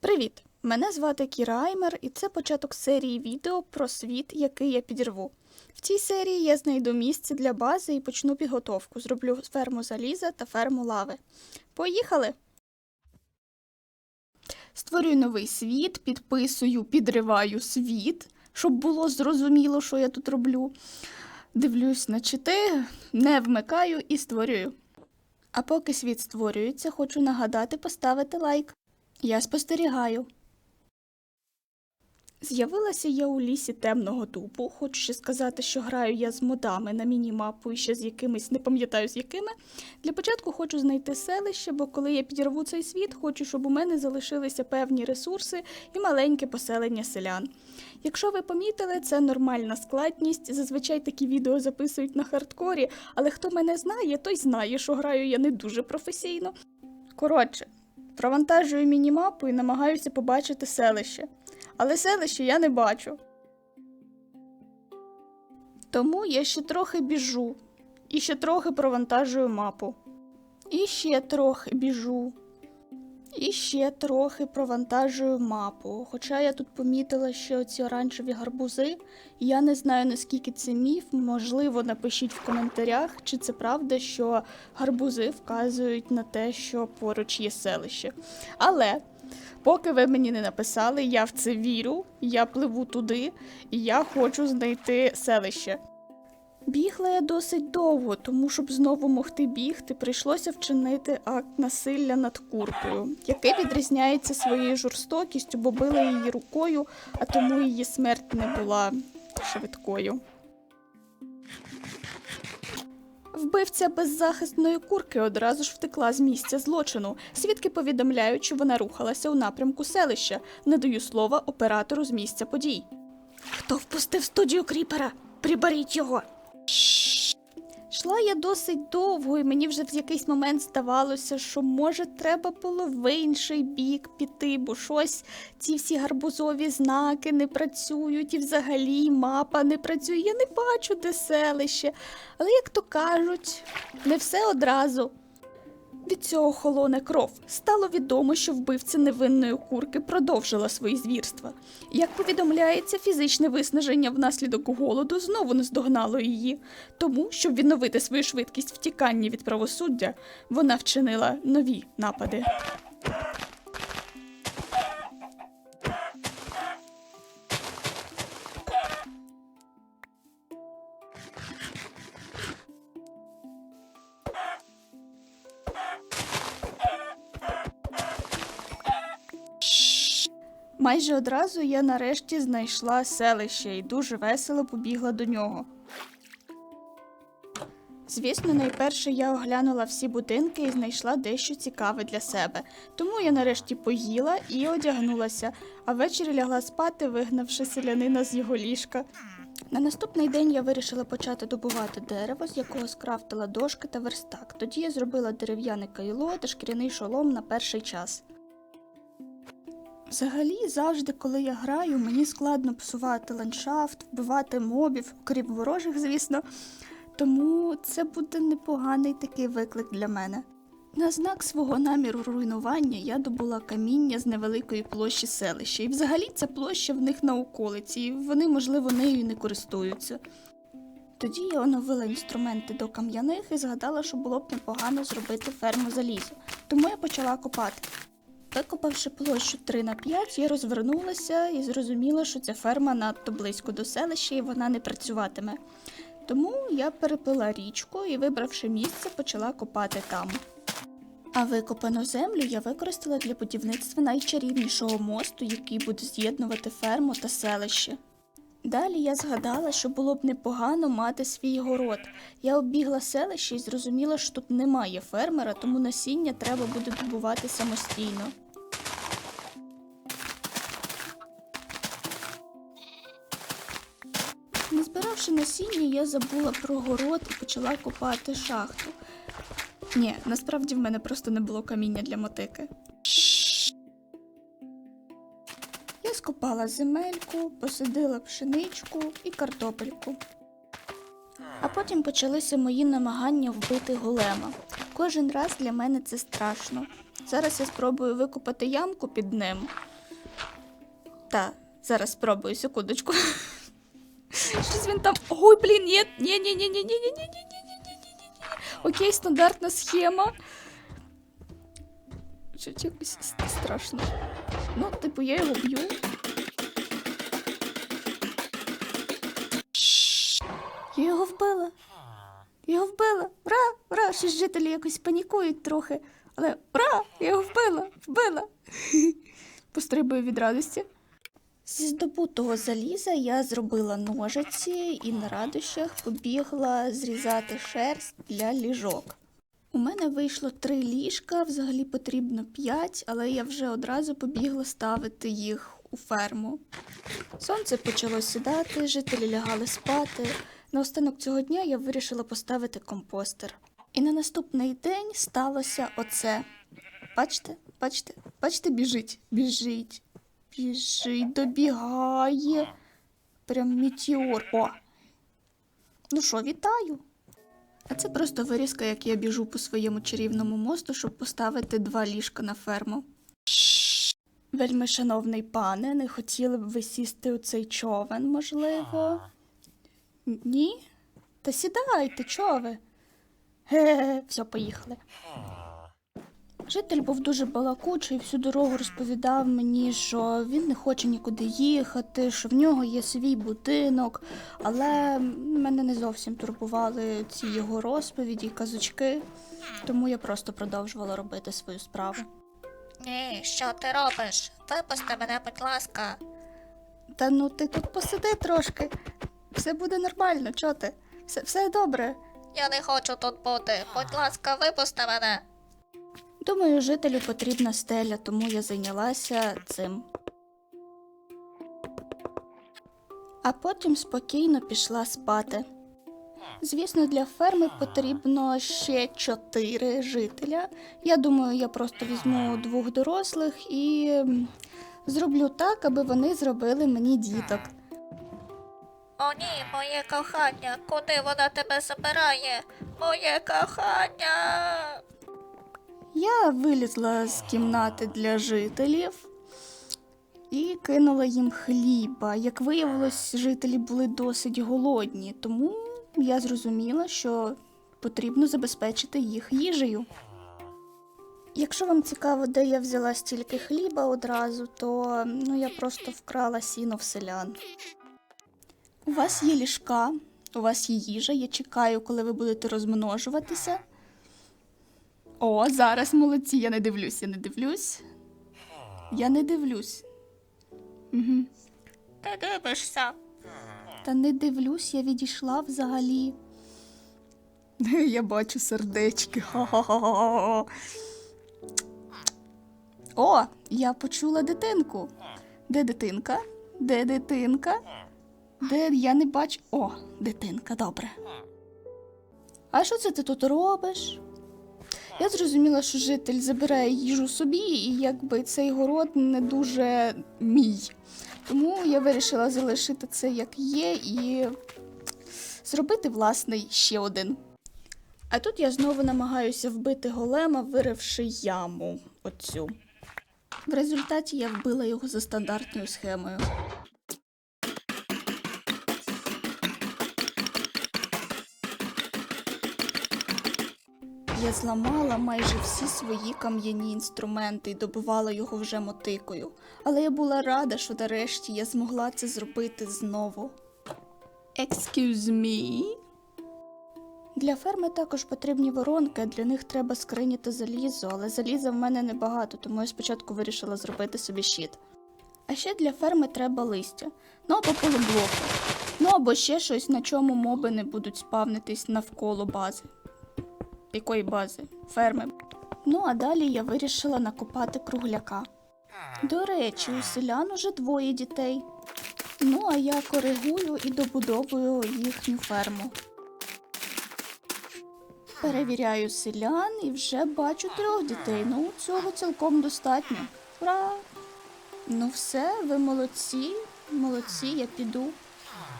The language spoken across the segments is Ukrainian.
Привіт! Мене звати Кіра Аймер, і це початок серії відео про світ, який я підірву. В цій серії я знайду місце для бази і почну підготовку. Зроблю ферму заліза та ферму лави. Поїхали! Створюю новий світ, підписую, підриваю світ, щоб було зрозуміло, що я тут роблю. Дивлюсь на чити, не вмикаю і створюю. А поки світ створюється, хочу нагадати поставити лайк. Я спостерігаю. З'явилася я у лісі темного дубу. Хочу ще сказати, що граю я з модами на міні-мапу і ще з якимись, не пам'ятаю з якими. Для початку хочу знайти селище, бо коли я підірву цей світ, хочу, щоб у мене залишилися певні ресурси і маленьке поселення селян. Якщо ви помітили, це нормальна складність. Зазвичай такі відео записують на хардкорі, але хто мене знає, той знає, що граю я не дуже професійно. Коротше, Провантажую мінімапу і намагаюся побачити селище. Але селище я не бачу. Тому я ще трохи біжу. І ще трохи провантажую мапу. І ще трохи біжу. І ще трохи провантажую мапу. Хоча я тут помітила ще оці оранжеві гарбузи. Я не знаю наскільки це міф. Можливо, напишіть в коментарях, чи це правда, що гарбузи вказують на те, що поруч є селище. Але поки ви мені не написали, я в це вірю, я пливу туди, і я хочу знайти селище. Бігла я досить довго, тому щоб знову могти бігти, прийшлося вчинити акт насилля над куркою, який відрізняється своєю жорстокістю, бо била її рукою, а тому її смерть не була швидкою. Вбивця беззахисної курки одразу ж втекла з місця злочину. Свідки повідомляють, що вона рухалася у напрямку селища. Не даю слова оператору з місця подій. Хто впустив студію кріпера? Приберіть його. Йшла я досить довго, і мені вже в якийсь момент здавалося, що може треба було в інший бік піти, бо щось ці всі гарбузові знаки не працюють, і взагалі мапа не працює. Я не бачу, де селище. Але, як то кажуть, не все одразу. Від цього холоне кров. Стало відомо, що вбивця невинної курки продовжила свої звірства. Як повідомляється, фізичне виснаження внаслідок голоду знову наздогнало її. Тому, щоб відновити свою швидкість втікання від правосуддя, вона вчинила нові напади. Майже одразу я нарешті знайшла селище і дуже весело побігла до нього. Звісно, найперше я оглянула всі будинки і знайшла дещо цікаве для себе. Тому я нарешті поїла і одягнулася, а ввечері лягла спати, вигнавши селянина з його ліжка. На наступний день я вирішила почати добувати дерево, з якого скрафтила дошки та верстак. Тоді я зробила дерев'яне кайло та шкіряний шолом на перший час. Взагалі, завжди, коли я граю, мені складно псувати ландшафт, вбивати мобів, крім ворожих, звісно. Тому це буде непоганий такий виклик для мене. На знак свого наміру руйнування я добула каміння з невеликої площі селища, і взагалі ця площа в них на околиці, і вони, можливо, нею не користуються. Тоді я оновила інструменти до кам'яних і згадала, що було б непогано зробити ферму залізу, тому я почала копати. Викопавши площу 3 на 5, я розвернулася і зрозуміла, що ця ферма надто близько до селища і вона не працюватиме. Тому я переплила річку і, вибравши місце, почала копати там. А викопану землю я використала для будівництва найчарівнішого мосту, який буде з'єднувати ферму та селище. Далі я згадала, що було б непогано мати свій город. Я оббігла селище і зрозуміла, що тут немає фермера, тому насіння треба буде добувати самостійно. Не збиравши насіння, я забула про город і почала копати шахту. Ні, насправді в мене просто не було каміння для мотики. Скопала земельку, посадила пшеничку і картопельку. А потім почалися мої намагання вбити голема. Кожен раз для мене це страшно. Зараз я спробую викопати ямку під ним, Та, зараз спробую, секундочку. Щось він там. Ой, блін, ні, ні, ні, ні, ні, ні, ні, ні, ні, ні, ні, ні. Окей, стандартна схема. Щось якось страшно. Ну, типу, я його б'ю. Я його вбила. Я його вбила. Ура! Ура! Щось жителі якось панікують трохи. Але ура! Я його вбила! Вбила! Пострибую від радості. Зі здобутого заліза я зробила ножиці і на радощах побігла зрізати шерсть для ліжок. У мене вийшло три ліжка, взагалі потрібно п'ять, але я вже одразу побігла ставити їх у ферму. Сонце почало сідати, жителі лягали спати. На останок цього дня я вирішила поставити компостер. І на наступний день сталося оце. Бачите, бачите, бачите, біжить, біжить, біжить, добігає. Прям метеор. О! Ну що, вітаю. А це просто вирізка, як я біжу по своєму чарівному мосту, щоб поставити два ліжка на ферму. Вельми шановний пане, не хотіли б ви сісти у цей човен, можливо? Ні? Та сідайте, чо ви? Ге-ге, все, поїхали. Житель був дуже балакучий, всю дорогу розповідав мені, що він не хоче нікуди їхати, що в нього є свій будинок, але мене не зовсім турбували ці його розповіді й казочки, тому я просто продовжувала робити свою справу. Ні, що ти робиш? Випусти мене, будь ласка. Та ну ти тут посиди трошки. Все буде нормально, чо ти? Все, все добре. Я не хочу тут бути. Будь ласка, випусти мене. Думаю, жителю потрібна стеля, тому я зайнялася цим. А потім спокійно пішла спати. Звісно, для ферми потрібно ще чотири жителя. Я думаю, я просто візьму двох дорослих і зроблю так, аби вони зробили мені діток. О ні, моє кохання, куди вона тебе забирає? Моє кохання. Я вилізла з кімнати для жителів і кинула їм хліба. Як виявилось, жителі були досить голодні, тому я зрозуміла, що потрібно забезпечити їх їжею. Якщо вам цікаво, де я взяла стільки хліба одразу, то ну, я просто вкрала сіно в селян. У вас є ліжка, у вас є їжа. Я чекаю, коли ви будете розмножуватися. О, зараз молодці, я не дивлюсь, я не дивлюсь. Я не дивлюсь. Угу. Ти дивишся. Та не дивлюсь, я відійшла взагалі. Я бачу сердечки. Ха-ха-ха. О, я почула дитинку. Де дитинка? Де дитинка? Де я не бачу. О, дитинка, добре. А що це ти тут робиш? Я зрозуміла, що житель забирає їжу собі, і якби цей город не дуже мій. Тому я вирішила залишити це як є і зробити власний ще один. А тут я знову намагаюся вбити голема, виривши яму оцю. В результаті я вбила його за стандартною схемою. Я зламала майже всі свої кам'яні інструменти і добивала його вже мотикою, але я була рада, що нарешті я змогла це зробити знову. Excuse me? Для ферми також потрібні воронки, для них треба скрині та залізо, але заліза в мене небагато, тому я спочатку вирішила зробити собі щит. А ще для ферми треба листя, ну або полублоки, ну або ще щось, на чому моби не будуть спавнитись навколо бази. Якої бази? Ферми. Ну а далі я вирішила накопати кругляка. До речі, у селян уже двоє дітей. Ну, а я коригую і добудовую їхню ферму. Перевіряю селян і вже бачу трьох дітей. Ну, цього цілком достатньо. Ура! Ну все, ви молодці, молодці, я піду.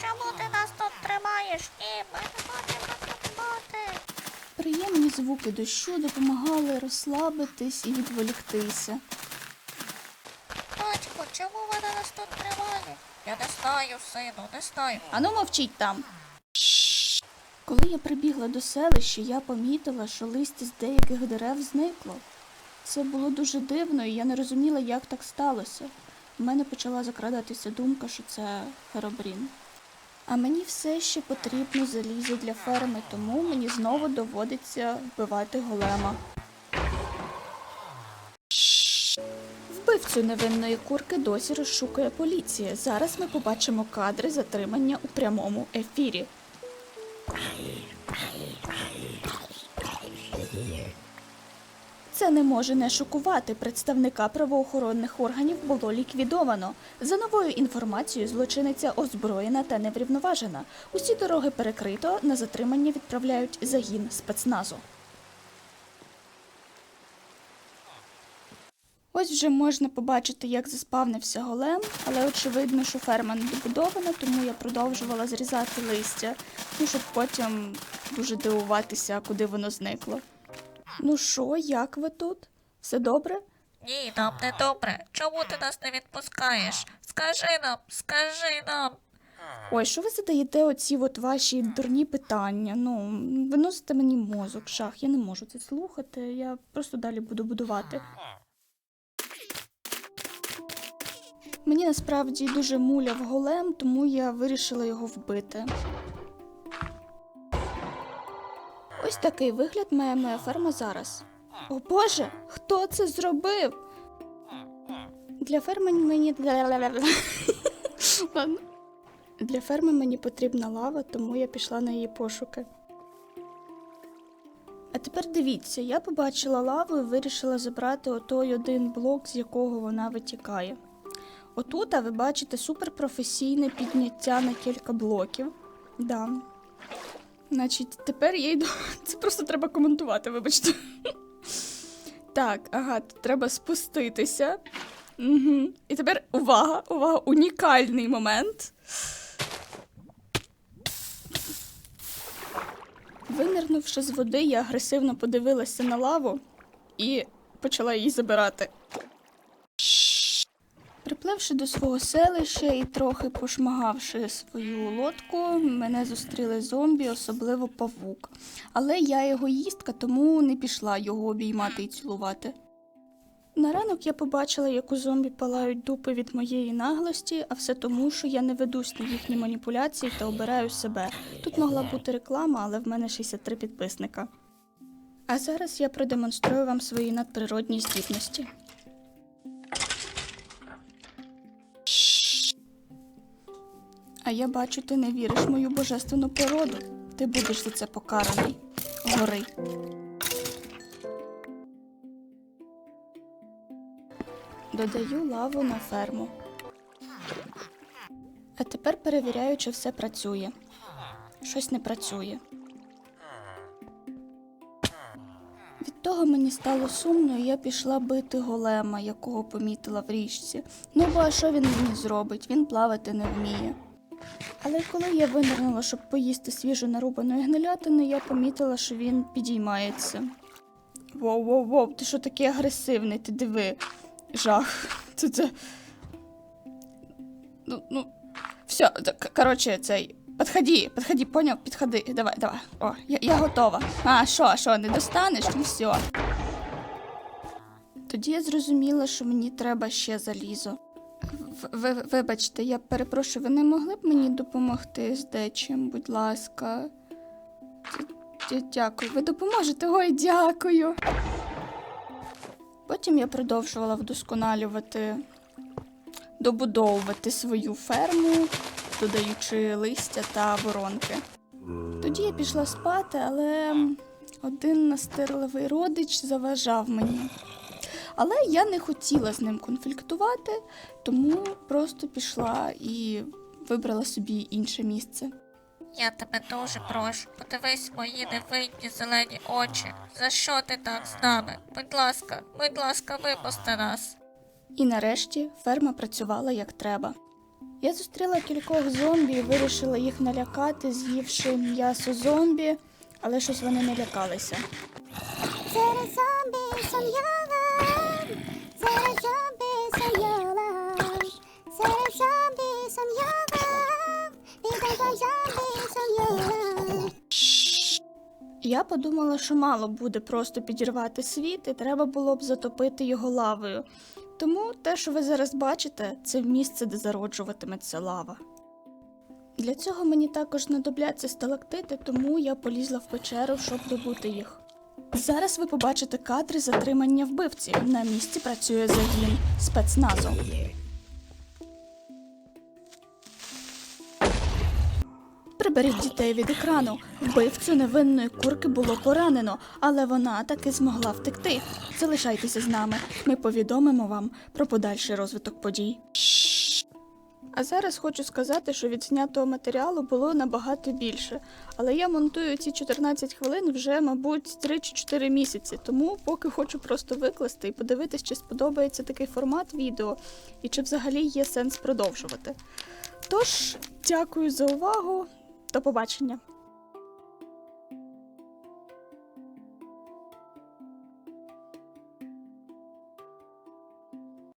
Чому ти нас тут тримаєш? Ні, ми не хочемо. Приємні звуки дощу допомагали розслабитись і відволіктися. Батько, чому вона нас тут тримає? Я не знаю, сину, не знаю. Ану мовчіть там. Коли я прибігла до селища, я помітила, що листя з деяких дерев зникло. Це було дуже дивно, і я не розуміла, як так сталося. У мене почала закрадатися думка, що це Херобрін. А мені все ще потрібно залізо для ферми, тому мені знову доводиться вбивати голема. Вбивцю невинної курки досі розшукує поліція. Зараз ми побачимо кадри затримання у прямому ефірі. Це не може не шокувати. Представника правоохоронних органів було ліквідовано. За новою інформацією, злочиниця озброєна та неврівноважена. Усі дороги перекрито. На затримання відправляють загін спецназу. Ось вже можна побачити, як заспавнився голем, але очевидно, що ферма не добудована, тому я продовжувала зрізати листя, ну, щоб потім дуже дивуватися, куди воно зникло. Ну що, як ви тут? Все добре? Ні, нам не добре. Чому ти нас не відпускаєш? Скажи нам, скажи нам. Ой, що ви задаєте оці от ваші дурні питання? Ну, виносите мені мозок, шах, я не можу це слухати, я просто далі буду будувати. Мені насправді дуже муляв голем, тому я вирішила його вбити. Ось такий вигляд має моя ферма зараз. О Боже, хто це зробив? Для ферми мені. Для ферми мені потрібна лава, тому я пішла на її пошуки. А тепер дивіться, я побачила лаву і вирішила забрати отой один блок, з якого вона витікає. Отут, а ви бачите суперпрофесійне підняття на кілька блоків. Да. Значить, тепер я йду. Це просто треба коментувати, вибачте. Так, ага, тут треба спуститися. Угу. І тепер увага, увага, унікальний момент. Винирнувши з води, я агресивно подивилася на лаву і почала її забирати. Припливши до свого селища і трохи пошмагавши свою лодку, мене зустріли зомбі, особливо павук. Але я егоїстка, тому не пішла його обіймати і цілувати. На ранок я побачила, як у зомбі палають дупи від моєї наглості, а все тому, що я не ведусь на їхні маніпуляції та обираю себе. Тут могла бути реклама, але в мене 63 підписника. А зараз я продемонструю вам свої надприродні здібності. А я бачу, ти не віриш в мою божественну природу. Ти будеш за це покараний. Гори. Додаю лаву на ферму. А тепер перевіряю, чи все працює. Щось не працює. Від того мені стало сумно, і я пішла бити голема, якого помітила в річці. Ну бо а що він мені зробить? Він плавати не вміє. Але коли я винирнула, щоб поїсти свіжу нарубаної гнилятини, я помітила, що він підіймається. Воу, воу, воу, ти що такий агресивний, ти диви. Жах. Це це. Ну, ну. Все, коротше, цей. Подходи, подходи, понял? Підходи. Давай, давай. О, я, я готова. А, що, що, не достанеш? Ну все. Тоді я зрозуміла, що мені треба ще залізо. Ви, вибачте, я перепрошую, ви не могли б мені допомогти з дечим, будь ласка. Дякую, ви допоможете? Ой, дякую. Потім я продовжувала вдосконалювати, добудовувати свою ферму, додаючи листя та воронки. Тоді я пішла спати, але один настирливий родич заважав мені. Але я не хотіла з ним конфліктувати, тому просто пішла і вибрала собі інше місце. Я тебе дуже прошу, подивись мої невинні зелені очі. За що ти так з нами? Будь ласка, будь ласка, випусти нас. І нарешті ферма працювала як треба. Я зустріла кількох зомбі і вирішила їх налякати, з'ївши м'ясо зомбі, але щось вони не лякалися. Zero zombie, some Я подумала, що мало буде просто підірвати світ, і треба було б затопити його лавою. Тому те, що ви зараз бачите, це місце, де зароджуватиметься лава. Для цього мені також знадобляться сталактити, тому я полізла в печеру, щоб добути їх. Зараз ви побачите кадри затримання вбивці. На місці працює загін спецназу. Приберіть дітей від екрану. Вбивцю невинної курки було поранено, але вона таки змогла втекти. Залишайтеся з нами. Ми повідомимо вам про подальший розвиток подій. А зараз хочу сказати, що від знятого матеріалу було набагато більше. Але я монтую ці 14 хвилин вже, мабуть, 3 чи 4 місяці. Тому поки хочу просто викласти і подивитись, чи сподобається такий формат відео і чи взагалі є сенс продовжувати. Тож, дякую за увагу. До побачення.